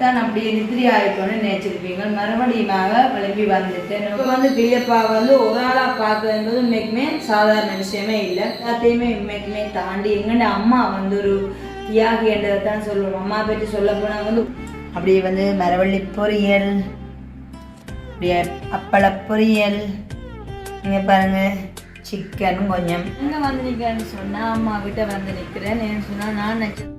தான் அப்படியே நித்திரி ஆயிட்டோன்னு நினைச்சிருப்பீங்க மறுபடியுமாக விளம்பி வந்துட்டேன் இப்போ வந்து பிள்ளைப்பா வந்து ஒரு ஆளாக பார்க்கறது உண்மைக்குமே சாதாரண விஷயமே இல்லை. எல்லாத்தையுமே உண்மைக்குமே தாண்டி எங்கண்ட அம்மா வந்து ஒரு தியாகி என்றதை தான் சொல்லுவோம். அம்மா பற்றி சொல்ல போனால் வந்து அப்படியே வந்து மரவள்ளி பொரியல் அப்படியே அப்பள பொரியல் இங்கே பாருங்க சிக்கன் கொஞ்சம். எங்கே வந்து நிற்கிறேன்னு சொன்னால் அம்மா கிட்ட வந்து நிற்கிறேன் என்ன சொன்னால் நான் நினச்சேன்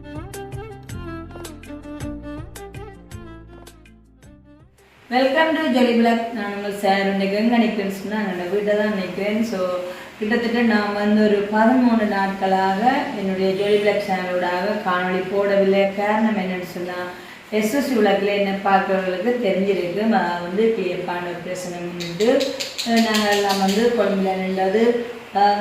வெல்கம் டு ஜொலி பிளாக் நான் உங்கள் சார். இன்றைக்கு எங்கே நிற்கிறேன்னு சொன்னால் என்னோடய வீட்டை தான் நிற்கிறேன் ஸோ கிட்டத்தட்ட நான் வந்து ஒரு பதிமூணு நாட்களாக என்னுடைய ஜொலி பிளாக் சேனலோடாக காணொலி போடவில்லை. காரணம் என்னென்னு சொன்னால் எஸ்எஸ்சி விளக்கில் என்ன பார்க்குறவங்களுக்கு தெரிஞ்சிருக்கு. நான் வந்து கிளியப்பான பிரச்சனை முன்னிட்டு நாங்கள் எல்லாம் வந்து குழம்புல நின்றது.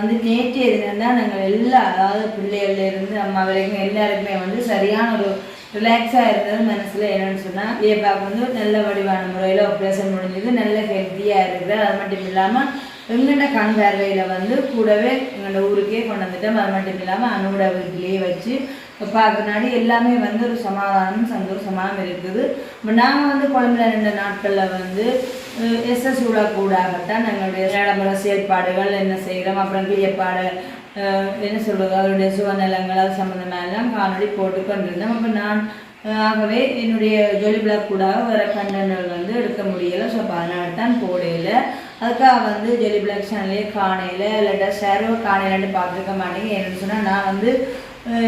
வந்து நேற்று எதுனா நாங்கள் எல்லா அதாவது பிள்ளைகள்லேருந்து அம்மா வரைக்கும் எல்லாருக்குமே வந்து சரியான ஒரு ரிலாக்ஸாக இருந்தது மனசில் என்னென்னு சொன்னால் ஏபாக்கு வந்து நல்ல வடிவான முறையில் ஆப்ரேஷன் முடிஞ்சது நல்ல ஹெல்த்தியாக இருக்குது அது மட்டும் இல்லாமல் எங்கள்கிட்ட கண் பார்வையில் வந்து கூடவே எங்களோட ஊருக்கே கொண்டு வந்துட்டோம். அது மட்டும் இல்லாமல் அனுட வீட்டிலேயே வச்சு பார்க்கனாடி எல்லாமே வந்து ஒரு சமாதானம் சந்தோஷமாகவும் இருக்குது. நாங்கள் வந்து குழம்புல ரெண்டு நாட்களில் வந்து எஸ்எஸ் கூடாகத்தான் எங்களுடைய நடைமுறை செயற்பாடுகள் என்ன செய்கிறோம்? அப்புறம் கிளியப்பாடு என்ன சொல்கிறது அவருடைய சுவநலங்கள் அது சம்மந்தமாக எல்லாம் காணொளி போட்டு கொண்டிருந்தேன் அப்போ நான் ஆகவே என்னுடைய ஜொலி பிளாக் கூட வர கண்டனங்கள் வந்து எடுக்க முடியலை ஸோ அப்போ அதனால தான் போடையில் அதுக்காக வந்து ஜொலி பிளாக் சேனலே காணையில் இல்லாட்டா ஷேரோ காணையிலன்னு பார்த்துருக்க மாட்டேங்க என்னன்னு சொன்னால் நான் வந்து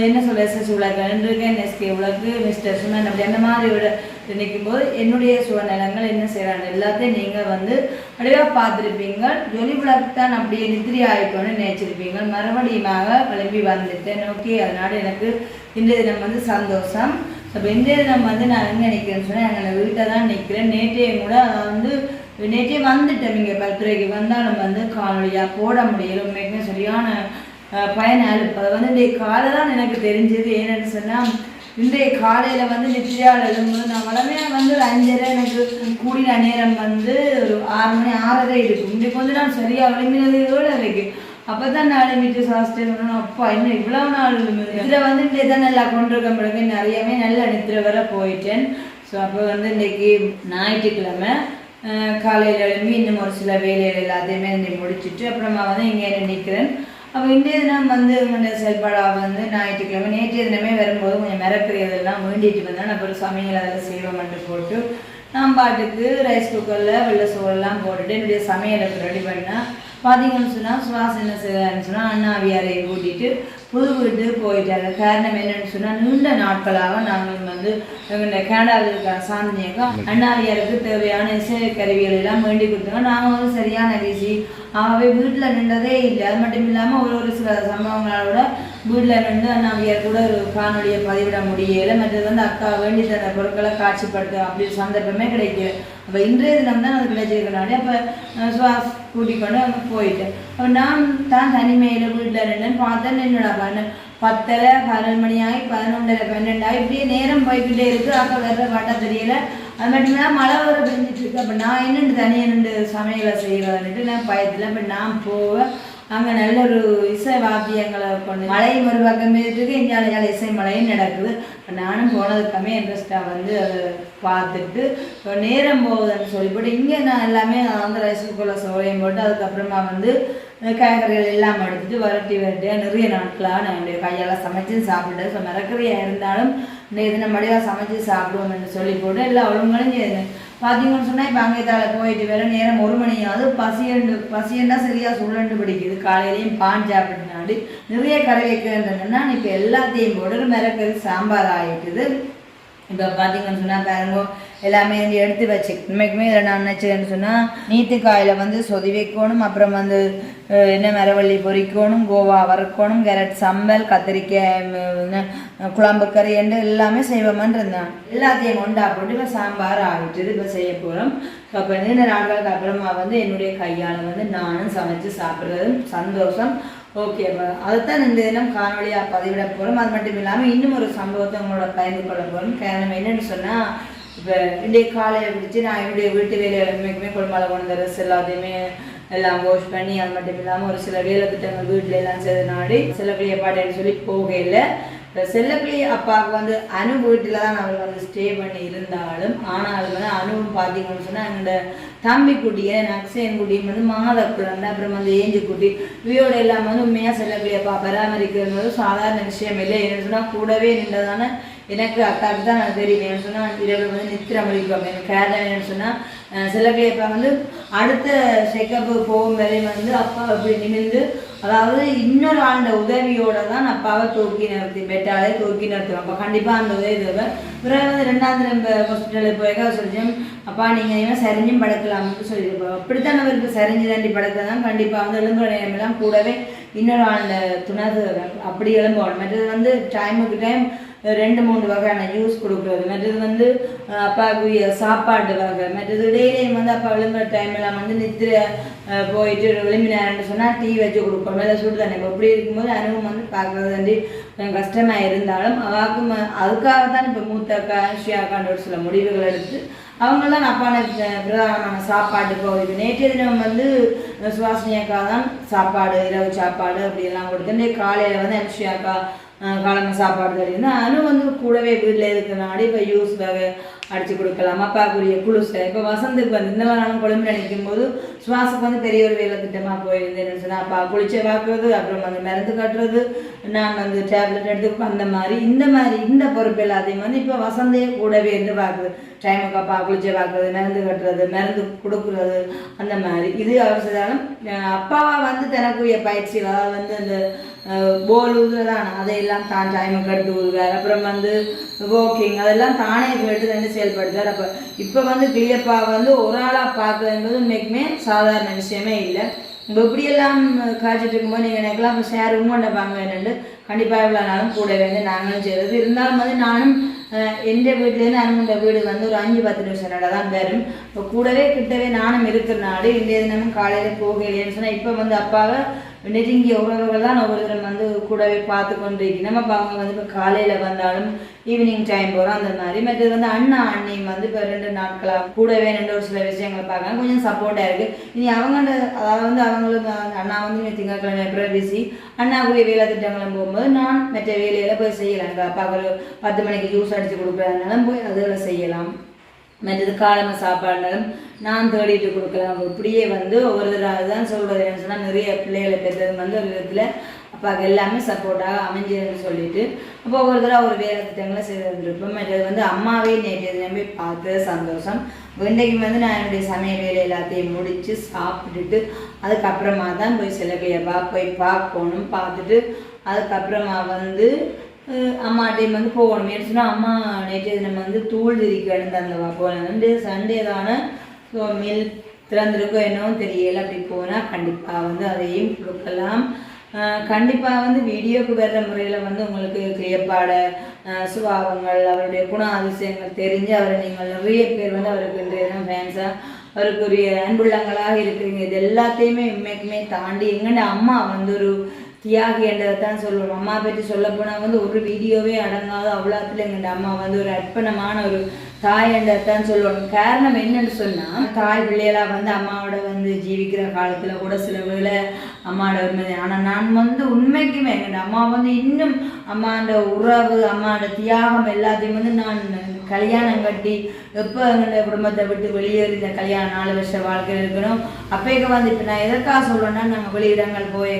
என்ன சொல்ல எஸ்எஸ் உலக இருக்கேன் எஸ்கே உலகு மிஸ்டர் சுமன் அப்படி அந்த மாதிரி விட நினைக்கும் போது என்னுடைய சுவநலங்கள் என்ன செய்கிறாங்க எல்லாத்தையும் நீங்கள் வந்து அப்படியே பார்த்துருப்பீங்க ஜொலி விளக்கு தான் அப்படியே நித்திரி ஆயிட்டோன்னு நினைச்சிருப்பீங்க மறுபடியுமாக கிளம்பி வந்துட்டேன் ஓகே அதனால எனக்கு இன்றைய தினம் வந்து சந்தோஷம் அப்போ இன்றைய தினம் வந்து நான் எங்கே நிற்கிறேன்னு சொன்னால் எங்களை வீட்டை தான் நிற்கிறேன் நேற்றையும் கூட அதை வந்து நேற்றே வந்துட்டேன் இங்கே பத்துரைக்கு வந்தாலும் வந்து காணொலியாக போட முடியல உண்மைக்குமே சரியான பயனால் அது வந்து இன்றைய காலை தான் எனக்கு தெரிஞ்சது. ஏன்னு சொன்னால் இன்றைய காலையில் வந்து நித்திரியால் எழும்போது நான் உடனே வந்து ஒரு அஞ்சரை எனக்கு கூடின நேரம் வந்து ஒரு ஆறு மணி ஆறரை இருக்கும். இன்றைக்கு வந்து நான் சரியாக விளம்பினது இருக்கு. அப்போ தான் நான் எழுமிட்டு சாஸ்திரம் சொன்னேன் அப்பா இன்னும் இவ்வளோ நாள் இதில் வந்து இன்றைய தான் நல்லா கொண்டிருக்க பிறகு நிறையவே நல்ல நித்திர வர போயிட்டேன். ஸோ அப்போ வந்து இன்றைக்கி ஞாயிற்றுக்கிழமை காலையில் எழும்பி இன்னும் ஒரு சில வேலைகள் எல்லாத்தையுமே இன்னைக்கு முடிச்சிட்டு அப்புறமா வந்து இங்கே நிற்கிறேன். அப்போ இன்றைய தினம் வந்து உங்களுடைய செயல்பாடாக வந்து ஞாயிற்றுக்கிழமை நேற்றைய தினமே வரும்போது கொஞ்சம் மிரக்கிறதெல்லாம் வேண்டிட்டு வந்தேன் அப்புறம் சமையல் அதில் செய்வோம்ட்டு போட்டு நான் பாட்டுக்கு ரைஸ் குக்கரில் வெள்ளை சோறெல்லாம் போட்டுட்டு என்னுடைய சமையலுக்கு ரெடி பண்ணேன் பார்த்தீங்கன்னு சொன்னால் சுவாசம் என்ன செய்யறாருன்னு சொன்னால் அண்ணாவியாரை கூட்டிட்டு புது வீட்டு போயிட்டாரு காரணம் என்னன்னு சொன்னால் நீண்ட நாட்களாக நாங்கள் வந்து எங்களுடைய கனடாவில் இருக்கிற சாந்தினியக்கா அண்ணாவியாருக்கு தேவையான இசை கருவிகள் எல்லாம் வேண்டி கொடுத்தாங்க. நாங்கள் வந்து சரியான வீசி ஆகவே வீட்டில் நின்றதே இல்லை. அது மட்டும் இல்லாமல் ஒரு ஒரு சில சம்பவங்களோட வீட்டில் நின்று அண்ணாவியார் கூட ஒரு காணொலியை பதிவிட முடியலை. மற்றது வந்து அக்கா வேண்டி தந்த பொருட்களை காட்சிப்படுத்த அப்படி ஒரு சந்தர்ப்பமே கிடைக்கல. அப்போ இன்றைய தினம் தான் அது கிடைச்சிருக்கனாலே அப்போ சுவாஸ் கூட்டிக் கொண்டு அங்கே போயிட்டேன். நான் தான் தனிமையில் வீட்டில் இருந்தேன் பார்த்தேன் என்னோட பண்ண பத்தரை பதினொரு மணி ஆகி பதினொன்றரை பன்னெண்டாகி இப்படியே நேரம் போய்கிட்டே இருக்குது அக்கா வர்ற காட்டா தெரியல. அது மட்டும் இல்லாமல் மழை வர பெஞ்சிட்டு இருக்கு. அப்போ நான் என்னென்னு தனியாக ரெண்டு சமையலை செய்கிறதுன்ட்டு நான் பயத்தில் இப்போ நான் போவேன். அங்கே நல்ல ஒரு இசை வாத்தியங்களை கொண்டு மழையும் ஒரு பக்கம் இருக்கு இங்கே இசை மழையும் நடக்குது. இப்போ நானும் போனதுக்கமே இன்ட்ரெஸ்டாக வந்து அதை பார்த்துட்டு இப்போ நேரம் போகுதுன்னு சொல்லிவிட்டு இங்கே நான் எல்லாமே அந்த ரைஸ் சோழையும் போட்டு அதுக்கப்புறமா வந்து காய்கறிகள் எல்லாம் எடுத்துட்டு வரட்டி வரட்டியாக நிறைய நாட்களாக நான் என்னுடைய கையால் சமைச்சு சாப்பிட்டேன் ஸோ மறக்கறியாக இருந்தாலும் இன்னைக்கு தினம் மடியாக சமைச்சு சாப்பிடுவோம்னு சொல்லி போட்டு எல்லா ஒழுங்காலும் பார்த்தீங்கன்னு சொன்னால் இப்போ அங்கே தலை போயிட்டு வேற நேரம் ஒரு மணியாவது பசியண்டு பசியண்டா சரியாக சுள்ளண்டு பிடிக்குது. காலையிலையும் பான் நிறைய கரை வைக்கிறதுன்னா இப்போ எல்லாத்தையும் போட்டு மிரக்கறி சாம்பார் ஆகிட்டுது இப்போ பார்த்தீங்கன்னு சொன்னால் பாருங்க எல்லாமே வந்து எடுத்து வச்சு. உண்மைக்குமே இதில் நான் நினச்சேன்னு சொன்னால் நீத்துக்காயில் வந்து சொதி வைக்கணும் அப்புறம் வந்து என்ன மரவள்ளி பொறிக்கணும் கோவா வறுக்கணும் கேரட் சம்பல் கத்திரிக்காய் என்ன, குழம்பு கறி என்று எல்லாமே செய்வோமான்னு இருந்தான் எல்லாத்தையும் கொண்டா போட்டு இப்போ சாம்பார் ஆகிட்டு இப்போ செய்ய போகிறோம் அப்போ நீண்ட நாட்களுக்கு அப்புறமா வந்து என்னுடைய கையால் வந்து நானும் சமைச்சு சாப்பிட்றது சந்தோஷம். ஓகேவா அதைத்தான் இந்த தினம் காணொலியாக பதிவிட போகிறோம் அது மட்டும் இல்லாமல் இன்னும் ஒரு சம்பவத்தை உங்களோட பகிர்ந்து கொள்ள போகிறோம் காரணம் என்னென்னு சொன்னால் இப்போ இன்றைய காலையை பிடிச்சி நான் என்னுடைய வீட்டு வேலை எல்லாமே குடும்பத்தில் கொண்டு ட்ரெஸ் எல்லாத்தையுமே எல்லாம் வாஷ் பண்ணி அது மட்டும் இல்லாமல் ஒரு சில வேலை திட்டங்கள் வீட்டில் எல்லாம் செய்து நாடி சில பிரியப்பாடுன்னு சொல்லி போகையில் செல்லப்பிள்ளை அப்பாவுக்கு வந்து அனு வீட்டில் தான் அவர் வந்து ஸ்டே பண்ணி இருந்தாலும் ஆனாலும் வந்து அணுவும் பார்த்தீங்கன்னு சொன்னால் எங்களோட தம்பி குட்டியை நக்சேன் குட்டியும் வந்து மாத குழந்தை அப்புறம் வந்து ஏஞ்சு குட்டி இவையோட எல்லாம் வந்து உண்மையாக செல்லக்கிளி அப்பா பராமரிக்கிறது சாதாரண விஷயம் இல்லை. என்ன சொன்னால் கூடவே நின்றதான எனக்கு அக்காவுக்கு தான் நான் தெரியும். என்ன சொன்னால் இரவு வந்து நித்திரம் முடிப்பாங்க எனக்கு கேரளா என்னன்னு சொன்னால் இப்போ வந்து அடுத்த செக்கப்பு போகும் வரையும் வந்து அப்பா அப்படி நிமிந்து அதாவது இன்னொரு ஆண்ட உதவியோட தான் அப்பாவை தூக்கி நிறுத்தி பெட்டாலே தூக்கி நிறுத்துவோம் அப்போ கண்டிப்பாக அந்த உதவி தேவை. பிறகு வந்து ரெண்டாவது நம்ம ஹாஸ்பிட்டலுக்கு போய் சொல்லிச்சோம் அப்பா நீங்கள் இவன் சரிஞ்சும் படுக்கலாம்னு சொல்லியிருப்போம் அப்படித்தான் அவருக்கு சரிஞ்சு தாண்டி படுக்க தான் கண்டிப்பாக வந்து எலும்பு நேரமெல்லாம் கூடவே இன்னொரு ஆண்ட துணை தேவை. அப்படி எலும்போடும் மற்றது வந்து டைமுக்கு டைம் ரெண்டு மூணு வகையான ஜூஸ் கொடுக்குறது. மற்றது வந்து அப்பாவுக்கு சாப்பாடு வகை. மற்றது டெய்லியும் வந்து அப்பா விளம்பர டைம் எல்லாம் வந்து நித்திர போயிட்டு விளம்பினாருன்னு சொன்னால் டீ வச்சு கொடுப்போம். இல்லை சுடு தண்ணி இப்போ இப்படி இருக்கும்போது அனுபவம் வந்து பார்க்குறது வந்து கஷ்டமாக இருந்தாலும் அவாக்கும் அதுக்காக தான் இப்போ மூத்த அக்கா ஷியாக்கான்ற ஒரு சில முடிவுகள் எடுத்து அவங்க தான் அப்பான பிரதானமான சாப்பாடு போகுது. நேற்றைய தினம் வந்து சுவாசினி அக்கா தான் சாப்பாடு இரவு சாப்பாடு அப்படியெல்லாம் கொடுத்து காலையில் வந்து அனுஷி அக்கா காலமாக சாப்பாடு தெரியுது அனு வந்து கூடவே வீட்டில் இருக்கிறனாடி இப்போ யூஸ் வகை அடித்து கொடுக்கலாம். அப்பாக்குரிய குளுசை இப்போ வசந்துக்கு வந்து இந்த மாதிரி நாளும் குழம்பு நினைக்கும் போது சுவாசக்கு வந்து பெரிய ஒரு வேலை திட்டமாக போயிருந்தேன்னு சொன்னால் அப்பா குளிச்சை பார்க்குறது அப்புறம் வந்து மருந்து கட்டுறது நான் வந்து டேப்லெட் எடுத்து அந்த மாதிரி இந்த மாதிரி இந்த பொறுப்பு எல்லாத்தையும் வந்து இப்போ வசந்தே கூடவே இருந்து பார்க்குது. டைமுக்கு அப்பா குளிச்சை பார்க்குறது மருந்து கட்டுறது மருந்து கொடுக்குறது அந்த மாதிரி. இது அவர் செய்தாலும் அப்பாவா வந்து தனக்குரிய பயிற்சிகள் அதாவது வந்து அந்த போல் ஊதுறதான்? அதையெல்லாம் தான் டைமை கட்டு ஊதுவார். அப்புறம் வந்து வாக்கிங் அதெல்லாம் தானே கேட்டு வந்து செயல்படுத்தார் அப்போ இப்போ வந்து கிளியப்பா வந்து ஒரு ஆளாக பார்க்குறது என்பது உண்மைக்குமே சாதாரண விஷயமே இல்லை. இப்போ இப்படியெல்லாம் காய்ச்சிட்டு இருக்கும்போது நீங்கள் எனக்கெல்லாம் இப்போ ஷேர் பாங்க என்னென்னு கண்டிப்பாக இவ்வளோ நாளும் கூடவே வந்து நாங்களும் செய்கிறது இருந்தாலும் வந்து நானும் எந்த வீட்டிலேருந்து அனுமண்ட வீடு வந்து ஒரு அஞ்சு பத்து நிமிஷம் நட தான் வரும். இப்போ கூடவே கிட்டவே நானும் இருக்கிற நாடு இன்றைய தினமும் காலையில் போகலையேன்னு சொன்னால் இப்போ வந்து அப்பாவை நெருங்கிய உறவுகள் தான் ஒவ்வொரு வந்து கூடவே பார்த்து கொண்டிருக்கணும் அப்போ அவங்க வந்து இப்போ காலையில் வந்தாலும் ஈவினிங் டைம் போகிறோம் அந்த மாதிரி. மற்றது வந்து அண்ணா அண்ணியும் வந்து இப்போ ரெண்டு நாட்களாக கூடவே ரெண்டு ஒரு சில விஷயங்களை பார்க்காங்க கொஞ்சம் சப்போர்ட்டாக இருக்குது இனி அவங்க அதாவது வந்து அவங்களும் அண்ணா வந்து இனி திங்கட்கிழமை அப்புறம் அண்ணா அண்ணாக்குரிய வேலை திட்டங்களும் போகும்போது நான் மற்ற வேலையில போய் செய்யலாம். இப்போ அப்பாவுக்கு ஒரு பத்து மணிக்கு ஜூஸ் அடித்து கொடுக்குறதுனால போய் அதில் செய்யலாம். மற்றது காலம சாப்பாடுனாலும் நான் தேடிட்டு கொடுக்கலாம். இப்படியே வந்து ஒவ்வொரு தடவை தான் சொல்கிறது என்ன சொன்னால் நிறைய பிள்ளைகளை பெற்றது வந்து ஒரு விதத்தில் அப்பாவுக்கு எல்லாமே சப்போர்ட்டாக அமைஞ்சதுன்னு சொல்லிட்டு அப்போ ஒவ்வொரு தடவை ஒரு வேலை திட்டங்களை செய்திருப்போம் மற்றது வந்து அம்மாவே நேற்று தினமே பார்த்து சந்தோஷம். இன்றைக்கு வந்து நான் என்னுடைய சமையல் வேலை எல்லாத்தையும் முடித்து சாப்பிட்டுட்டு அதுக்கப்புறமா தான் போய் சிலகையப்பா போய் பார்க்கணும். பார்த்துட்டு அதுக்கப்புறமா வந்து அம்மா அம்மாட்டையும் வந்து போகணும். சொன்னால் அம்மா நேற்று தினம் வந்து தூள் திரிக்கணும் தந்தவா வந்து சண்டே தானே. ஸோ மில் திறந்திருக்கோ என்னவோ தெரியல. அப்படி போனால் கண்டிப்பாக வந்து அதையும் கொடுக்கலாம். கண்டிப்பாக வந்து வீடியோக்கு வர்ற முறையில் வந்து உங்களுக்கு கிளியப்பாட சுபாவங்கள் அவருடைய குண அதிசயங்கள் தெரிஞ்சு அவரை நீங்கள் நிறைய பேர் வந்து அவருக்கு இன்றைய ஃபேன்ஸாக அவருக்குரிய அன்புள்ளங்களாக இருக்கிறீங்க. இது எல்லாத்தையுமே உண்மைக்குமே தாண்டி எங்கண்ட அம்மா வந்து ஒரு தியாகி என்றதை தான் சொல்லுவோம். அம்மா பற்றி சொல்ல போனால் வந்து ஒரு வீடியோவே அடங்காத அவ்வளோத்துல எங்கள் அம்மா வந்து ஒரு அர்ப்பணமான ஒரு தாய் என்றதை தான் சொல்லணும் காரணம் என்னன்னு சொன்னால் தாய் பிள்ளைகளாக வந்து அம்மாவோட வந்து ஜீவிக்கிற காலத்தில் கூட சில வேலை அம்மாவோட உண்மை ஆனால் நான் வந்து உண்மைக்குமே எங்கள் அம்மா வந்து இன்னும் அம்மாண்ட உறவு அம்மாண்ட தியாகம் எல்லாத்தையும் வந்து நான் கல்யாணம் கட்டி எப்போ எங்களுடைய குடும்பத்தை விட்டு வெளியேறி இந்த கல்யாணம் நாலு வருஷ வாழ்க்கையில் இருக்கணும். அப்போக்கு வந்து இப்போ நான் எதற்காக சொல்கிறேன்னா நாங்கள் வெளியிடங்கள் போய்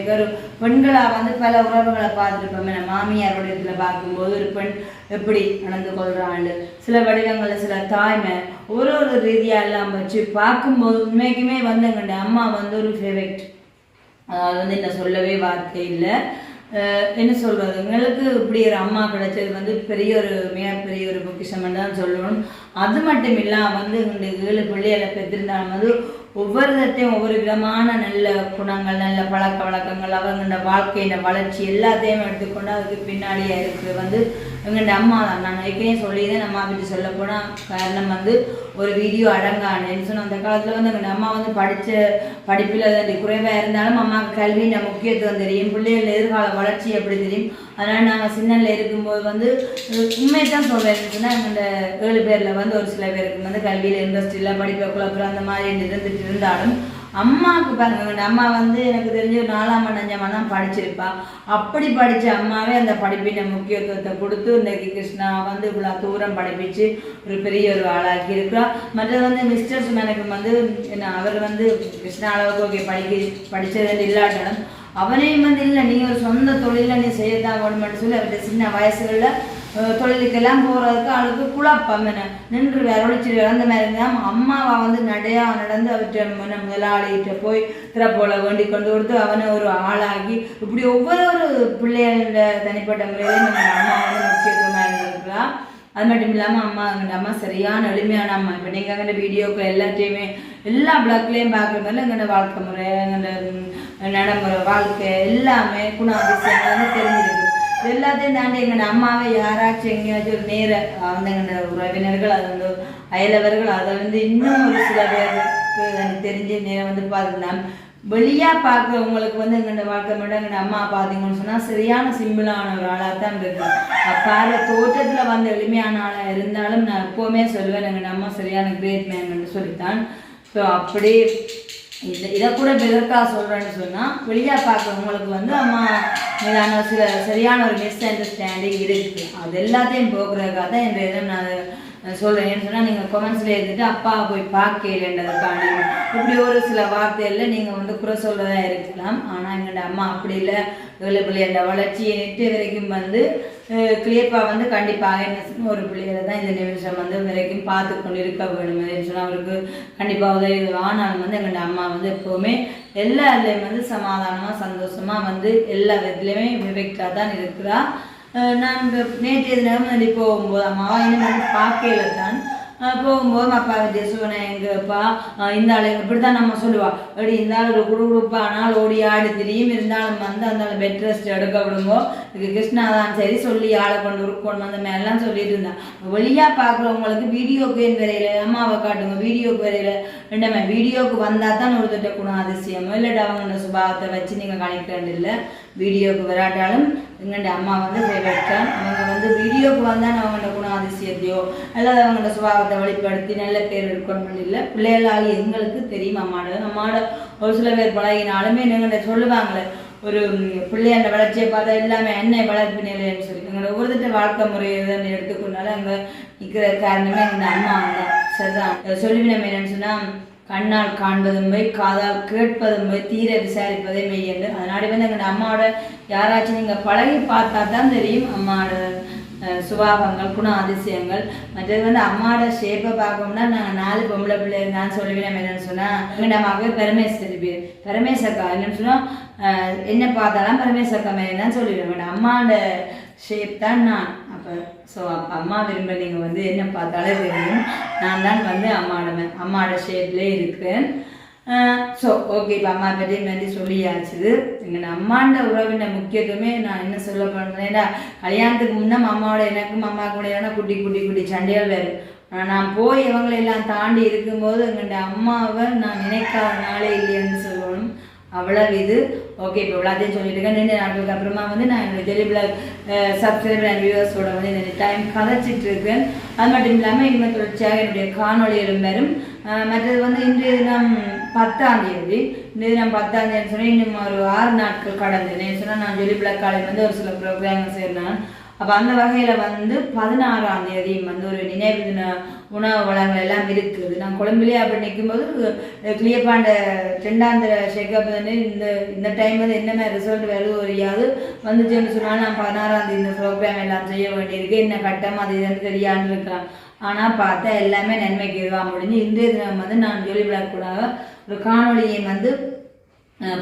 பெண்களாக வந்து பல உறவுகளை பார்த்துருப்போம் நான் மாமியாரோட இடத்துல பார்க்கும்போது ஒரு பெண் எப்படி நடந்து கொள்கிறாள் சில வடிவங்களில் சில தாய்மை ஒரு ஒரு ரீதியாக எல்லாம் வச்சு பார்க்கும்போது உண்மைக்குமே வந்து எங்களுடைய அம்மா வந்து ஒரு ஃபேவரட் அதாவது வந்து என்ன சொல்லவே வார்த்தை இல்லை. என்ன சொல்றது? எங்களுக்கு இப்படி ஒரு அம்மா கிடைச்சது வந்து பெரிய ஒரு மிகப்பெரிய ஒரு பொக்கிஷம் தான் சொல்லணும். அது மட்டும் இல்லாமல் வந்து எங்களுடைய ஏழு பிள்ளைகளை பெற்றிருந்தாலும் வந்து ஒவ்வொருத்தையும் ஒவ்வொரு விதமான நல்ல குணங்கள் நல்ல பழக்க வழக்கங்கள் அவங்களோட வாழ்க்கையின் வளர்ச்சி எல்லாத்தையும் எடுத்துக்கொண்டு அதுக்கு பின்னாடியே இருக்குது வந்து எங்கள்ட அம்மா தான். நான் ஏற்கனவே சொல்லியதே அம்மா அப்படி சொல்ல போனால் காரணம் வந்து ஒரு வீடியோ அடங்கானேன்னு சொன்னோம் அந்த காலத்தில் வந்து எங்கள் அம்மா வந்து படித்த படிப்பில் அது குறைவாக இருந்தாலும் அம்மாவுக்கு கல்வியின் முக்கியத்துவம் தெரியும். பிள்ளைகள் எதிர்கால வளர்ச்சி எப்படி தெரியும்? அதனால் நாங்கள் சின்னல இருக்கும்போது வந்து உண்மை தான் சொல்கிறேன் சொன்னால் ஏழு பேரில் வந்து ஒரு சில பேருக்கு வந்து கல்வியில் இன்ட்ரெஸ்ட் இல்லை படிப்பை குழப்பம் அந்த மாதிரி இருந்துட்டு இருந்தாலும் அம்மாவுக்கு பாருங்க அம்மா வந்து எனக்கு தெரிஞ்சு ஒரு நாலாம் அஞ்சாம் தான் படிச்சிருப்பா. அப்படி படித்த அம்மாவே அந்த படிப்பின முக்கியத்துவத்தை கொடுத்து இன்றைக்கு கிருஷ்ணா வந்து இவ்வளோ தூரம் படிப்பிச்சு ஒரு பெரிய ஒரு ஆளாக்கி இருக்கிறா. மற்றது வந்து மிஸ்டர் சுமனுக்கு வந்து என்ன அவர் வந்து கிருஷ்ணா அளவுக்கு ஓகே படிக்க படித்தது இல்லாட்டாலும் அவனே வந்து இல்லை நீ ஒரு சொந்த தொழிலை நீ செய்யத்தான் வேணுமென்னு சொல்லி அவர்கிட்ட சின்ன வயசுகளில் தொழிலுக்கெல்லாம் போகிறதுக்கு அவளுக்கு குழப்பம் என்ன? நின்று வரவழைச்சிட்டு அந்த மாதிரி இருந்தால் அம்மாவை வந்து நடையா நடந்து அவற்றை முன்ன முதலாளிகிட்ட போய் திறப்போல வேண்டி கொண்டு கொடுத்து அவனை ஒரு ஆளாகி இப்படி ஒவ்வொரு ஒரு பிள்ளைகளோட தனிப்பட்ட முறையிலும் நம்ம அம்மா வந்து முக்கியத்துவமாக இருந்திருக்கலாம். அது மட்டும் இல்லாமல் அம்மா எங்கள் அம்மா சரியான எளிமையான அம்மா. இப்போ நீங்கள் எங்கள்ட வீடியோக்கள் எல்லாத்தையுமே எல்லா பிளாக்லேயும் பார்க்குற மாதிரி எங்களோட வாழ்க்கை முறை எங்களோட நடைமுறை வாழ்க்கை எல்லாமே குணாதிசயங்கள் வந்து தெரிஞ்சிருக்கு. எல்லாத்தையும் தாண்டி எங்கள் அம்மாவை யாராச்சும் எங்கேயாச்சும் ஒரு நேர வந்து உறவினர்கள் அது வந்து அயலவர்கள் அதை வந்து இன்னும் ஒரு சில பேருக்கு எனக்கு தெரிஞ்சு நேரம் வந்து பார்த்தீங்கன்னா வெளியாக பார்க்குறவங்களுக்கு வந்து எங்களோட வாழ்க்கை மட்டும் எங்கள் அம்மா பார்த்தீங்கன்னு சொன்னால் சரியான சிம்பிளான ஒரு ஆளாக தான் இருக்கு அப்பால தோற்றத்தில் வந்து எளிமையான ஆளாக இருந்தாலும் நான் எப்போவுமே சொல்லுவேன் எங்கள் அம்மா சரியான கிரேட் மேன் சொல்லித்தான். ஸோ அப்படியே இதை இதை கூட பெதற்கா சொல்கிறேன்னு சொன்னால் வெளியா பார்க்குறவங்களுக்கு வந்து அம்மா சில சரியான ஒரு மிஸ் அண்டர்ஸ்டாண்டிங் இருக்குது அது எல்லாத்தையும் போக்குறதுக்காக தான் இந்த இதை நான் சொல்கிறேன் ஏன்னு சொன்னால் நீங்கள் கொமெண்ட்ஸில் இருந்துட்டு அப்பா போய் பார்க்கலன்றதுக்கான இப்படி ஒரு சில வார்த்தைகளில் நீங்கள் வந்து குறை சொல்லதான் இருக்கலாம். ஆனால் எங்களோட அம்மா அப்படி இல்லை. ஏழு பிள்ளையோட வளர்ச்சியை நெட்டு வரைக்கும் வந்து கிளியப்பா வந்து கண்டிப்பாக என்ன ஒரு பிள்ளைகளை தான் இந்த நிமிஷம் வந்து வரைக்கும் பார்த்து கொண்டு இருக்க வேணும் சொன்னால் அவருக்கு கண்டிப்பாக உதவி. ஆனாலும் வந்து எங்களோட அம்மா வந்து எப்போவுமே எல்லா இதுலேயும் வந்து சமாதானமாக சந்தோஷமாக வந்து எல்லா விதத்துலேயுமே விவேக்டாக தான் இருக்கிறா. நான் நேற்று நேற்றைய தினம் வந்து போகும்போது அம்மாவா என்ன வந்து பார்க்கல தான். போகும்போது அப்பா கிட்டே சொன்னேன் எங்கப்பா இந்த ஆள் இப்படி தான் நம்ம சொல்லுவா. அப்படி இந்த ஆள் ஒரு குடுப்பானால் ஓடி ஆடி திரியும் இருந்தாலும் வந்து அந்த ஆள் பெட் ரெஸ்ட் எடுக்க விடும்போது இதுக்கு கிருஷ்ணா தான் சரி சொல்லி ஆளை கொண்டு கொண்டு வந்த மாதிரிலாம் சொல்லிட்டு இருந்தான் வெளியாக பார்க்குறவங்களுக்கு வீடியோக்கு என் வரையில அம்மாவை காட்டுங்க வீடியோக்கு வரையில ரெண்டுமே வீடியோக்கு வந்தால் தான் ஒரு திட்ட குணம் அதிசயமோ இல்லாட்டி அவங்களோட சுபாவத்தை வச்சு நீங்கள் கனெக்ட் இல்லை வீடியோவுக்கு வராட்டாலும் எங்கள்ட அம்மா வந்து ஃபேவரட் தான் அவங்க வந்து வீடியோவுக்கு வந்தால் அவங்களோட குண அதிசயத்தையோ அல்லது அவங்களோட சுபாவத்தை வெளிப்படுத்தி நல்ல பேர் எடுக்கணும் இல்லை. பிள்ளைகளாகி எங்களுக்கு தெரியும் அம்மாவோட அம்மாவோட ஒரு சில பேர் பழகினாலுமே எங்கள்கிட்ட சொல்லுவாங்களே ஒரு பிள்ளையாண்ட வளர்ச்சியை பார்த்தா எல்லாமே என்னை வளர்ப்பு நிலைன்னு சொல்லி எங்களோட ஒவ்வொருத்த வாழ்க்கை முறையை தான் எடுத்துக்கொண்டாலும் அங்கே நிற்கிற காரணமே எங்கள் அம்மா தான். சரிதான்? சொல்லிவினம் என்னன்னு சொன்னால் கண்ணால் காண்பதும் போய் காதால் கேட்பதும் போய் தீர விசாரிப்பதே மெய் என்று. அதனாடி வந்து எங்கள் அம்மாவோட யாராச்சும் நீங்கள் பழகி பார்த்தா தான் தெரியும் அம்மாவோட சுபாவங்கள் குண அதிசயங்கள். மற்றது வந்து அம்மாவோட ஷேப்பை பார்க்கணும்னா நாங்கள் நாலு பொம்பளை பிள்ளை நான் சொல்லுவேன் என்னன்னு சொன்னால் எங்கள் அம்மாவுக்கு பெருமேஸ்வரி பேர். பெருமேசக்கா என்னன்னு சொன்னால் என்ன பார்த்தாலும் பெருமேசக்கா மேலே தான் சொல்லிடுவேன் அம்மாவோட ஷேப் தான் நான். அப்போ ஸோ அப்போ அம்மா விரும்ப நீங்கள் வந்து என்ன பார்த்தாலே தெரியும். நான் தான் வந்து அம்மாவோட மே- அம்மாவோட ஷேப்லேயே இருக்கேன் ஸோ ஓகே இப்போ அம்மா பற்றி மாதிரி சொல்லியாச்சுது எங்கள் அம்மாண்ட உறவின முக்கியத்துவமே நான் என்ன சொல்ல போனேன்னா கல்யாணத்துக்கு முன்னே அம்மாவோட எனக்கும் அம்மா கூட குட்டி குட்டி குட்டி சண்டையால் வேறு. நான் போய் இவங்களெல்லாம் தாண்டி இருக்கும்போது எங்கள்ட அம்மாவை நான் நினைக்காத நாளே இல்லைன்னு சொல்லி அவ்வளவு இது. ஓகே இப்போ இவ்வளோத்தையும் சொல்லிட்டு இருக்கேன். ரெண்டு நாட்களுக்கு அப்புறமா வந்து நான் என்னோட டெலிபிளாக் சப்ஸ்கிரைபர் அண்ட் வியூவர்ஸோட வந்து இந்த டைம் கதைச்சிட்டு இருக்கேன். அது மட்டும் இல்லாமல் இனிமேல் தொடர்ச்சியாக என்னுடைய காணொளிகளும் வரும். மற்றது வந்து இன்றைய தினம் பத்தாம் தேதி. இன்றைய தினம் பத்தாம் தேதி சொன்னால் இன்னும் ஒரு ஆறு நாட்கள் கடந்து. சொன்னால் நான் ஜொலி காலையில் வந்து ஒரு சில ப்ரோக்ராம் சேர்ந்தேன் அப்போ அந்த வகையில் வந்து பதினாறாம் தேதி வந்து ஒரு நினைவு தின உணவு வளங்கள் எல்லாம் இருக்குது. நான் கொழம்புலேயே அப்படி நிற்கும்போது கிளியப்பாண்ட ரெண்டாந்திர ஷேக்கப் வந்து இந்த இந்த டைம் வந்து என்ன மாதிரி ரிசல்ட் வருது தெரியாது வந்துச்சுன்னு சொன்னால் நான் பதினாறாம் தேதி இந்த ப்ரோக்ராம் எல்லாம் செய்ய வேண்டியிருக்கு. என்ன கட்டம் அது இதுன்னு தெரியான்னு இருக்கலாம். ஆனால் பார்த்தா எல்லாமே நன்மைக்கு இதுவாக முடிஞ்சு இன்றைய தினம் வந்து நான் ஜொலி விழாக்கூடாக ஒரு காணொளியை வந்து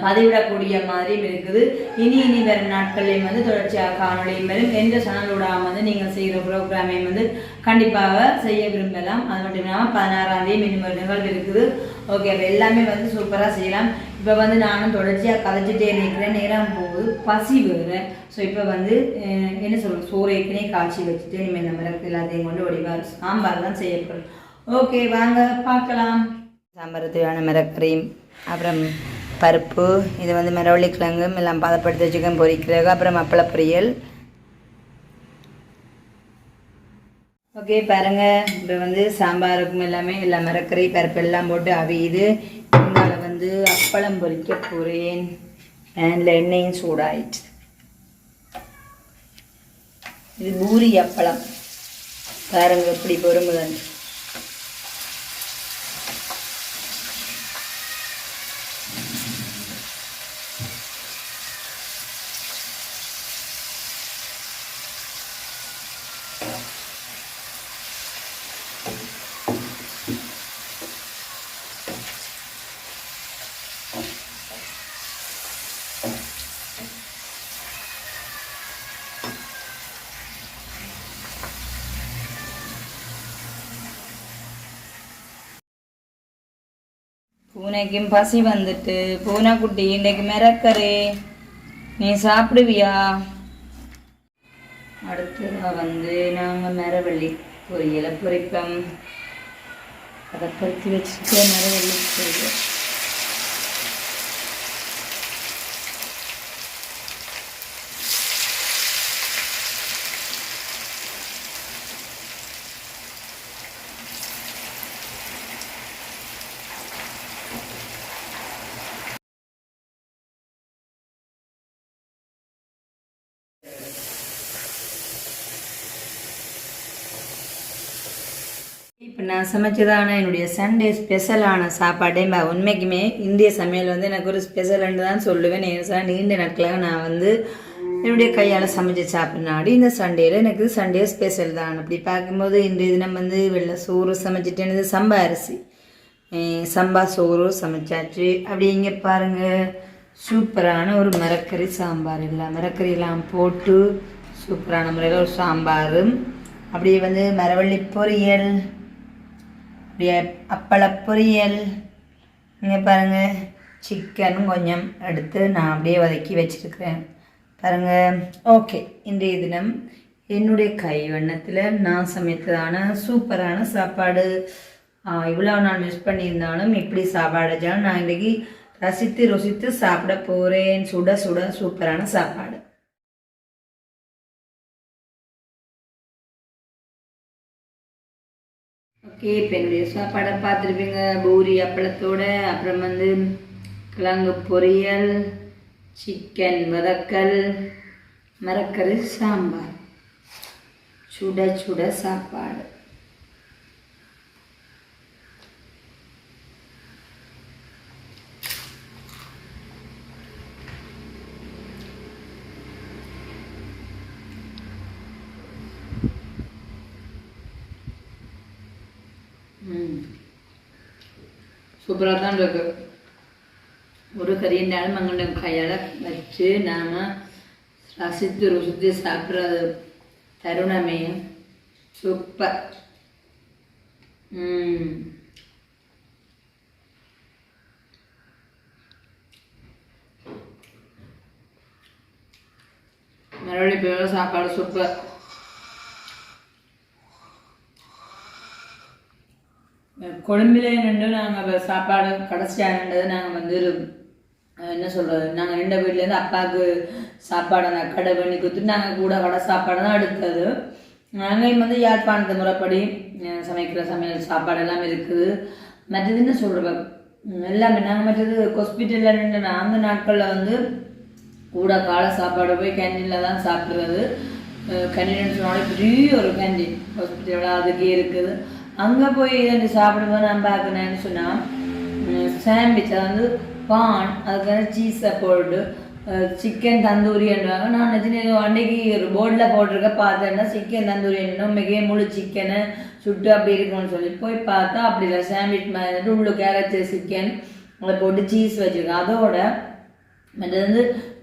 பதிவிடக்கூடிய மாதிரியும் இருக்குது. இனி இனி வரும் நாட்கள்லையும் வந்து தொடர்ச்சியாக காணொலியும் வரும். எந்த சேனலோடாக வந்து நீங்கள் செய்கிற ப்ரோக்ராமையும் வந்து கண்டிப்பாக செய்ய விரும்பலாம். அது மட்டும் இல்லாமல் பதினாறாம் தேதி இன்னும் ஒரு நிகழ்வு இருக்குது. ஓகே அப்போ எல்லாமே வந்து சூப்பராக செய்யலாம். இப்போ வந்து நானும் தொடர்ச்சியாக கதைச்சிட்டே நிற்கிறேன். நேரம் போகுது. பசி வேறு. ஸோ இப்போ வந்து என்ன சொல்கிறது சோறு ஏற்கனவே காய்ச்சி வச்சுட்டு இனிமேல் இந்த மிளகு எல்லாத்தையும் கொண்டு வடிவார் சாம்பார் தான் செய்யப்படும் ஓகே வாங்க பார்க்கலாம். சாம்பார் தேவையான மிளகரையும் அப்புறம் பருப்பு இது வந்து மிரவள்ளி கிழங்கும் எல்லாம் பதப்படுத்தி வச்சுக்கன் பொரிக்கிறது அப்புறம் அப்பள பொரியல். ஓகே பாருங்கள் இப்போ வந்து சாம்பாருக்கும் எல்லாமே எல்லா மரக்கறி பருப்பு எல்லாம் போட்டு அவியுது. இதனால் வந்து அப்பளம் பொரிக்க போகிறேன் பேனில் எண்ணெயும் சூடாயிடுச்சு. இது பூரி அப்பளம். பாருங்க எப்படி பொறுமுதன் பூனைக்கும் பசி வந்துட்டு பூனைக்குட்டி இன்னைக்கு மிரக்கரு நீ சாப்பிடுவியா? அடுத்ததாக வந்து நாங்கள் மரவள்ளி பொரியலை பொரிப்போம். அதை பொறுத்து வச்சுட்டு மரவள்ளி பொரியல். நான் சமைச்சதான என்னுடைய சண்டே ஸ்பெஷலான சாப்பாடே உண்மைக்குமே இந்திய சமையல் வந்து எனக்கு ஒரு ஸ்பெஷல்னு தான் சொல்லுவேன். ஏன்னு நீண்ட நாட்களாக நான் வந்து என்னுடைய கையால் சமைச்சு சாப்பிட்னாடி இந்த சண்டேல எனக்கு சண்டே ஸ்பெஷல் தான். அப்படி பார்க்கும்போது இன்றைய தினம் வந்து வெள்ளை சோறு சமைச்சிட்டேனது சம்பா அரிசி. சம்பா சோறு சமைச்சாச்சு. அப்படி இங்கே பாருங்கள் சூப்பரான ஒரு மரக்கறி சாம்பார். இல்லை மரக்கறியெல்லாம் போட்டு சூப்பரான முறையில் ஒரு சாம்பார் அப்படியே வந்து மரவள்ளி பொரியல் அப்படியே அப்பளப்பொரியல். இங்கே பாருங்கள் சிக்கனும் கொஞ்சம் எடுத்து நான் அப்படியே வதக்கி வச்சுருக்கிறேன். பாருங்கள் ஓகே இன்றைய தினம் என்னுடைய கைவண்ணத்தில் நான் சமைத்ததான சூப்பரான சாப்பாடு. இவ்வளோ நான் மிஸ் பண்ணியிருந்தாலும் இப்படி சாப்பாடு வச்சாலும் நான் இன்றைக்கி ரசித்து ருசித்து சாப்பிட போகிறேன் சுட சுட சூப்பரான சாப்பாடு. ஓகே இப்போ என்னுடைய சாப்பாடை பார்த்துருப்பீங்க. பூரி அப்பளத்தோட அப்புறம் வந்து கிழங்கு பொரியல் சிக்கன் வதக்கல் மரக்கறி சாம்பார். சுட சுட சாப்பாடு ம் சூப்பராக தான் இருக்கு ஒரு கறியின்றாலும் மங்கண்டம் கையால் வச்சு நாம் ரசித்து ருசித்து சாப்பிட்றது தருணமே சூப்பர் மறுபடியும் சாப்பாடு சூப்பர் கொழும்பிலே நின்று நாங்கள் சாப்பாடு கடைசியாக நின்றது நாங்கள் வந்து என்ன சொல்கிறது நாங்கள் ரெண்டு வீட்லேருந்து அப்பாவுக்கு சாப்பாடு அந்த கடை பண்ணி கொடுத்துட்டு நாங்கள் கூட கடை சாப்பாடு தான் எடுத்தது. நாங்கள் வந்து யாழ்ப்பாணத்து முறைப்படி சமைக்கிற சமையல் சாப்பாடு எல்லாம் இருக்குது. மற்றது என்ன சொல்கிறோம் எல்லாமே நாங்கள் மற்றது ஹாஸ்பிட்டலில் நின்று நான் அந்த நாட்களில் வந்து கூட காலை சாப்பாடு போய் கேன்டீனில் தான் சாப்பிட்றது. கேன்டீன் சொன்னாலே பெரிய ஒரு கேன்டீன் ஹாஸ்பிட்டலோட அதுக்கே இருக்குது. அங்கே போய் இதை சாப்பிடும்போது நான் பார்க்கணுன்னு சொன்னால் சாண்ட்விச் வந்து பான் அதுக்கு சீஸை போட்டு சிக்கன் தந்தூரின்றாங்க நான் நினச்சினேன் அன்னைக்கு ஒரு போர்டில் போட்டிருக்க பார்த்தேன்னா சிக்கன் தந்தூரி என்ன மிக முழு சிக்கனை சுட்டு அப்படி இருக்கணும்னு சொல்லி போய் பார்த்தா அப்படி இல்லை. சாண்ட்விச் மாதிரி உள்ள கேரட் சிக்கன் அதை போட்டு சீஸ் வச்சுருக்கேன். அதோட மற்றது வந்து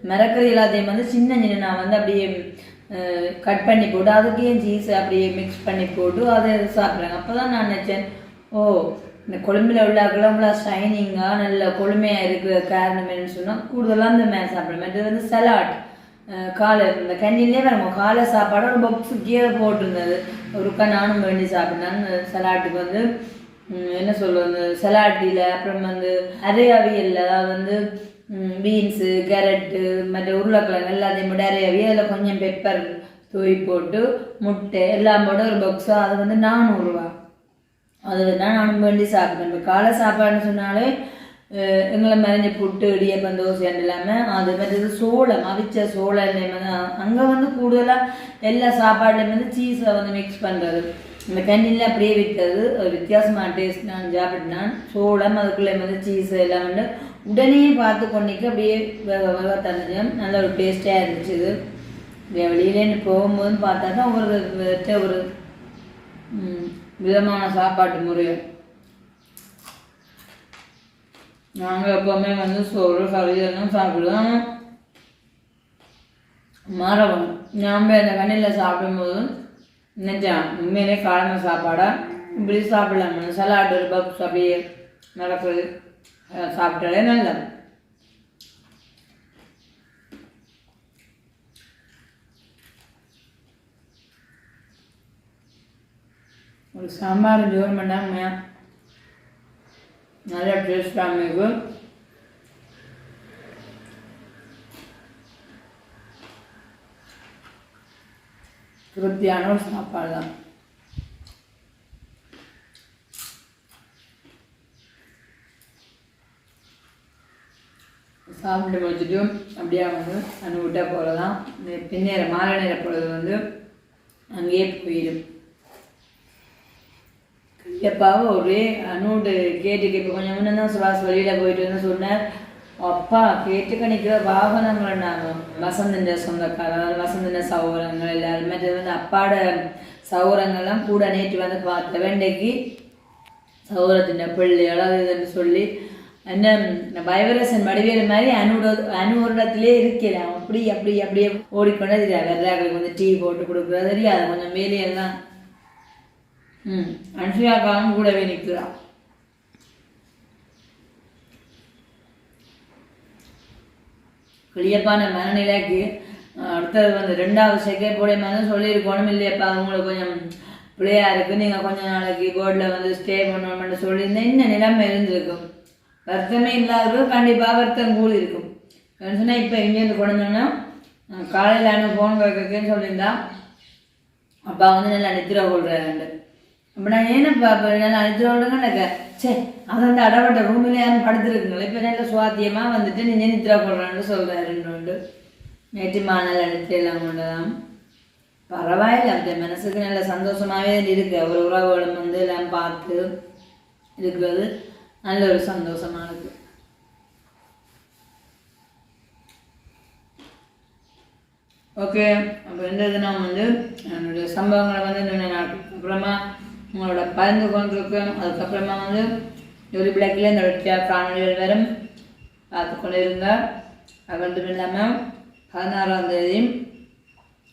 மிரக்கறி எல்லாத்தையும் வந்து சின்ன சின்ன நான் வந்து அப்படியே கட் பண்ணி போட்டு அதுக்கே சீஸ் அப்படியே மிக்ஸ் பண்ணி போட்டு அதை சாப்பிட்றாங்க அப்போ தான் நான் நினச்சேன் ஓ இந்த கொழும்புல உள்ள குழம்புல ஷைனிங்காக நல்ல கொழுமையாக இருக்கிற காரணம் என்னன்னு சொன்னால் கூடுதலாக இந்த மேலே சாப்பிட்றேன். இது வந்து சலாட் காலை இந்த கேண்டீன்லேயே பாருங்க காலை சாப்பாடு ஒரு பாக்ஸுக்கே போட்டிருந்தது. ஒருக்கா நானும் வேண்டி சாப்பிட்றேன் அந்த சலாட்டுக்கு வந்து என்ன சொல்லுவோம் இந்த சலாட்டியில் அப்புறம் வந்து அரை அதாவது வந்து பீன்ஸு கேரட்டு மற்ற உருளைக்கிழங்கு எல்லாத்தையும் விட அரை அதில் கொஞ்சம் பெப்பர் தூவி போட்டு முட்டை எல்லாம் போட்டு ஒரு பாக்ஸா அது வந்து நானூறுரூவா அது தான் நானும் வேண்டி சாப்பிட்டேன் இப்போ காலை சாப்பாடுன்னு சொன்னாலே எங்களை மறைஞ்ச புட்டு இடியப்பம் தோசை இல்லாமல் அது மாதிரி சோளம் அவிச்ச சோளம் வந்து அங்கே வந்து கூடுதலாக எல்லா சாப்பாடுலையும் வந்து சீஸை வந்து மிக்ஸ் பண்ணுறது இந்த கண்ணியில் அப்படியே விற்றது ஒரு வித்தியாசமான டேஸ்ட் நான் சாப்பிட்டேன் சோளம் அதுக்குள்ளே வந்து சீஸ் எல்லாம் வந்து உடனே பார்த்து கொண்டிக்க அப்படியே வேக வேக தந்துச்சு நல்ல ஒரு டேஸ்ட்டாக இருந்துச்சு இது. இங்க போகும்போது பார்த்தா தான் ஒரு வித- ஒரு விதமான சாப்பாட்டு முறை. நாங்கள் எப்போவுமே வந்து சோறு கறி சாப்பிடுவோம். மரபம் நாம் இந்த கண்ணில் சாப்பிடும்போது நினைச்சேன் உண்மையிலே காலமை சாப்பாடாக இப்படி சாப்பிடலாம்? சலாட் ஒரு பப்ஸ் அப்படியே நடக்குது. சாப்பிட்டாலே நல்லது. ஒரு சாம்பார் ஜோர் பண்ணாங்க நல்ல டேஸ்டாக இருக்கும் திருப்தியான ஒரு சாப்பாடு தான் சாப்பிட்டு முடிச்சுட்டு அப்படியே வந்து அனு விட்டா போகிறதான் இந்த பின்னேற மாலை நேர பொழுது வந்து அங்கேயே போயிடும். எப்பாவும் ஒரே அனூடு கேட்டுக்கு இப்போ கொஞ்சம் முன்ன தான் சுபாஷ் வெளியில் போயிட்டு வந்து சொன்னார். அப்பா கேட்டுக்க நிற்கிற வாகனங்கள் நாங்கள் வசந்தண்ட சொந்தக்காரர் அதாவது வசந்தண்ட சௌரங்கள் எல்லாரும். மற்றது வந்து அப்பாட சௌரங்கள்லாம் கூட நேற்று வந்து பார்த்த வெண்டைக்கு சௌரத்தின் பிள்ளைகள் அது இதுன்னு சொல்லி என்ன பயவரசன் வடிவேல் மாதிரி அனுட அனுவரிடத்திலே இருக்கிறேன். அப்படி அப்படி அப்படியே ஓடிக்கொண்டே தெரியாது வெள்ளாக்களுக்கு வந்து டீ போட்டு கொடுக்குறது தெரியாது கொஞ்சம் வேலையெல்லாம் ம் அனுஷியாக்காவும் கூடவே நிற்கிறான். கிளியப்பான மனநிலைக்கு அடுத்தது வந்து ரெண்டாவது செகண்ட் போடைய மாதிரி சொல்லியிருக்கணும் இல்லையப்பா. உங்களுக்கு கொஞ்சம் பிள்ளையா இருக்கு நீங்கள் கொஞ்ச நாளைக்கு கோர்டில் வந்து ஸ்டே பண்ணணும்னு சொல்லியிருந்தேன். இன்னும் நிலைமை இருந்திருக்கும். வருத்தமே இல்லாதவர்கள் கண்டிப்பாக வருத்தம் கூலி இருக்கும். சொன்னால் இப்போ இங்கேருந்து கொண்டோன்னா காலையில் ஆனால் ஃபோன் கேட்கன்னு சொல்லியிருந்தா அப்பா வந்து நல்லா நித்திரா கொள்றாரு அப்போ நான் ஏனப்பா இப்போ நல்லா நித்திர கொள்ளுங்க சே அது வந்து அடவட்ட ரூமில் யாரும் படுத்துருக்குங்களே? இப்போ நல்ல சுவாத்தியமாக வந்துட்டு நீ நித்திரா கொள்றான்னு சொல்கிறாருன்னு நேற்று மாநில நித்திர எல்லாம் பரவாயில்ல அந்த மனசுக்கு நல்ல சந்தோஷமாகவே இருக்கு. ஒரு உறவுகளும் வந்து எல்லாம் பார்த்து இருக்கிறது. நல்ல ஒரு சந்தோஷமாக இருக்கு. ஓகே அப்போ இந்த தினம் வந்து என்னுடைய சம்பவங்களை வந்து இன்னும் நான் அப்புறமா உங்களோட பகிர்ந்து கொண்டிருக்கேன். அதுக்கப்புறமா வந்து ஜோலி பிளாக்கில் இந்த வெற்றியாக காணொலிகள் வரும். பார்த்து கொண்டு இருங்க அது மட்டும் இல்லாமல் பதினாறாம் தேதி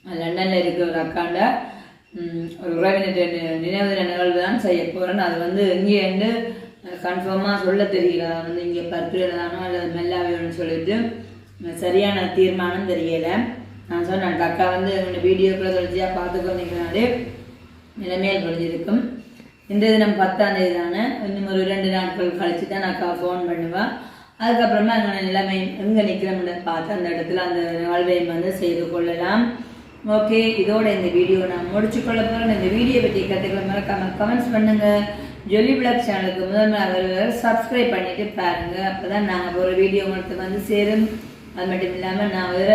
லண்டனில் இருக்கிற ஒரு அக்காண்ட ஒரு உறவினர் நினைவு நிகழ்வு தான் செய்ய போகிறேன் அது வந்து இங்கே கன்ஃபார்மாக சொல்ல தெரியல. வந்து இங்கே பர்த்டேல அல்லது மெல்லாவியோன்னு சொல்லிட்டு சரியான தீர்மானம் தெரியலை. நான் சொன்னேன் அந்த அக்கா வந்து என்னோட வீடியோக்குள்ள தொடர்ச்சியாக பார்த்துக்கொண்டிருக்கிறாரு நிலைமையில் புரிஞ்சிருக்கும் இந்த தினம் பத்தாம் தேதி தானே இன்னும் ஒரு ரெண்டு நாட்கள் கழிச்சு தான் நான் அக்கா ஃபோன் பண்ணுவேன் அதுக்கப்புறமா எங்களோட நிலைமை எங்கே நிற்கிறோம்னு பார்த்து அந்த இடத்துல அந்த வாழ்வையும் வந்து செய்து கொள்ளலாம். ஓகே இதோட இந்த வீடியோ நான் முடிச்சு கொள்ள போகிறேன் இந்த வீடியோ பற்றி கற்றுக்கிற மறக்காமல் கமெண்ட்ஸ் பண்ணுங்கள் ஜொலி பிளாக் சேனலுக்கு முதல் அவர் சப்ஸ்கிரைப் பண்ணிட்டு பாருங்க. அப்பதான் நாங்கள் ஒரு வீடியோ உங்களுக்கு வந்து சேரும். அது மட்டும் இல்லாமல் நான் வேற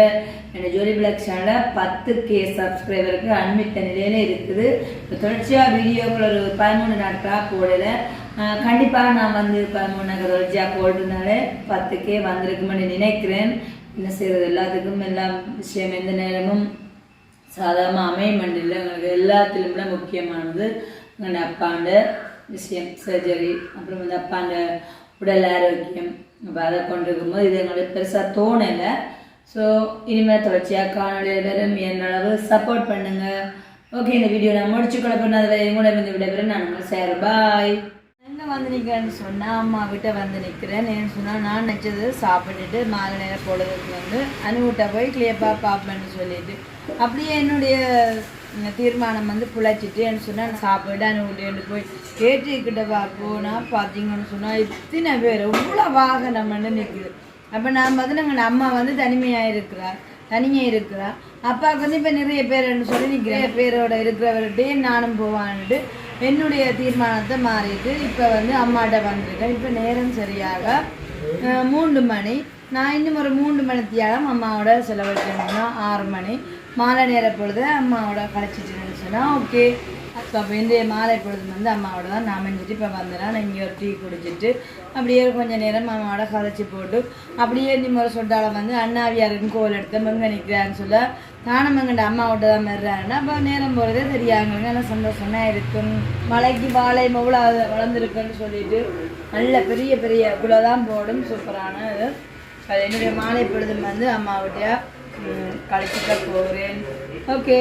என்னோட ஜோலி பிளாக் சேனலில் பத்து கே சப்ஸ்கிரைபருக்கு அண்மித்த நிலையில இருக்குது. இப்போ தொடர்ச்சியாக வீடியோக்கள் ஒரு பதிமூணு நாட்களாக போடல. கண்டிப்பாக நான் வந்து பதிமூணு நாட்கள் தொடர்ச்சியாக போடுறதுனால பத்து கே வந்திருக்குமென்னு நினைக்கிறேன். என்ன செய்கிறது எல்லாத்துக்கும் எல்லா விஷயம் எந்த நேரமும் சாதாரணமாக அமையமண்டில் இல்லை எங்களுக்கு எல்லாத்திலும் கூட முக்கியமானது எங்கள் அப்பாண்ட விஷயம் சர்ஜரி அப்புறம் வந்து அப்பாண்ட உடல் ஆரோக்கியம் அப்போ அதை கொண்டிருக்கும்போது இது எங்களுக்கு பெருசாக தோணலை. ஸோ இனிமேல் தொடர்ச்சியாக காணொலியில் வெறும் என்னளவு சப்போர்ட் பண்ணுங்கள் ஓகே இந்த வீடியோ நான் முடிச்சு கொள்ள பண்ணது வரை கூட வந்து விடைபெறும். நான் உங்களை சேர் பாய் எங்கே வந்து நிற்கிறேன்னு சொன்னால் அம்மா கிட்ட வந்து நிற்கிறேன் ஏன்னு சொன்னால் நான் நினச்சது சாப்பிட்டுட்டு மாலை நேரம் பொழுதுக்கு வந்து அனுவிட்ட போய் கிளியப்பா பார்ப்பேன்னு சொல்லிட்டு அப்படியே என்னுடைய தீர்மானம் வந்து புழைச்சிட்டு சொன்னால் சாப்பிட அனுப்பிட்டு போய் கேட்டுக்கிட்ட பா போனால் பார்த்தீங்கன்னு சொன்னால் இத்தனை பேர் இவ்வளோ வாகனம் வந்து நிற்குது அப்போ நான் வந்து நாங்கள் அம்மா வந்து தனிமையாக இருக்கிறார் தனியாக இருக்கிறா. அப்பாவுக்கு வந்து இப்போ நிறைய பேர்னு சொல்லி நிற்கிற பேரோட இருக்கிறவர்கிட்டே நானும் போவான்ட்டு என்னுடைய தீர்மானத்தை மாறிட்டு இப்போ வந்து அம்மாட்ட வந்திருக்கேன். இப்போ நேரம் சரியாக மூன்று மணி. நான் இன்னும் ஒரு மூன்று மணி தியாகம் அம்மாவோட செலவழிக்கணும்னா ஆறு மணி. மாலை நேர பொழுது அம்மாவோட கழிச்சிட்டு சொன்னால் ஓகே. ஸோ அப்போ இன்றைய மாலை பொழுது வந்து அம்மாவோட தான் நான் அமைஞ்சிட்டு இப்போ வந்தேன் இங்கே ஒரு டீ குடிச்சிட்டு அப்படியே கொஞ்ச நேரம் அம்மாவோட கதைச்சி போட்டு அப்படியே நீ முறை சொட்டால வந்து அண்ணாவியாருன்னு கோல் எடுத்து மங்க நிற்கிறான்னு சொல்ல நானும் எங்கள்ட அம்மாவோட தான் மாறுறாங்கன்னா அப்போ நேரம் போகிறதே தெரியாங்க நல்லா சந்தோஷமா இருக்கும். மலைக்கு வாழை மவுளா வளர்ந்துருக்குன்னு சொல்லிட்டு நல்ல பெரிய பெரிய குலை தான் போடும். சூப்பரான இது. அது என்னுடைய மாலை பொழுது வந்து அம்மாவிட்டையா கழிச்சிக்க போகிறேன் ஓகே